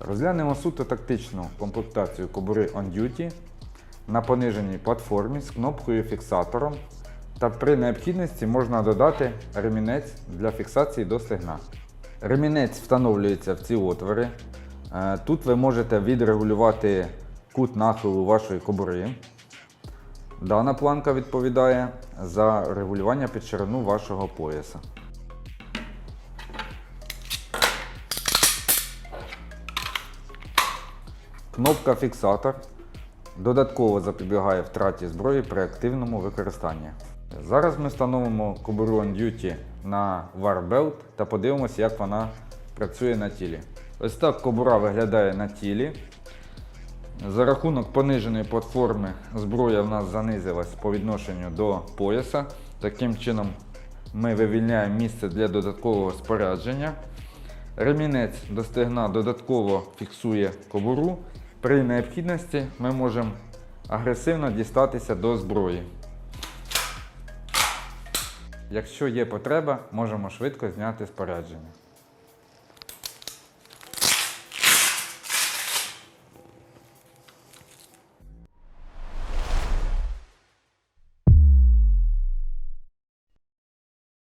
Розглянемо суто тактичну комплектацію кобури On Duty на пониженій платформі з кнопкою фіксатором та при необхідності можна додати ремінець для фіксації до стегна. Ремінець встановлюється в ці отвори. Е, Тут ви можете відрегулювати кут нахилу вашої кобури. Дана планка відповідає за регулювання під ширину вашого пояса. Кнопка фіксатор додатково запобігає втраті зброї при активному використанні. Зараз ми встановимо кобуру On Duty на Warbelt та подивимося, як вона працює на тілі. Ось так кобура виглядає на тілі. За рахунок пониженої платформи зброя в нас занизилась по відношенню до пояса. Таким чином ми вивільняємо місце для додаткового спорядження. Ремінець до стегна додатково фіксує кобуру. При необхідності ми можемо агресивно дістатися до зброї. Якщо є потреба, можемо швидко зняти спорядження.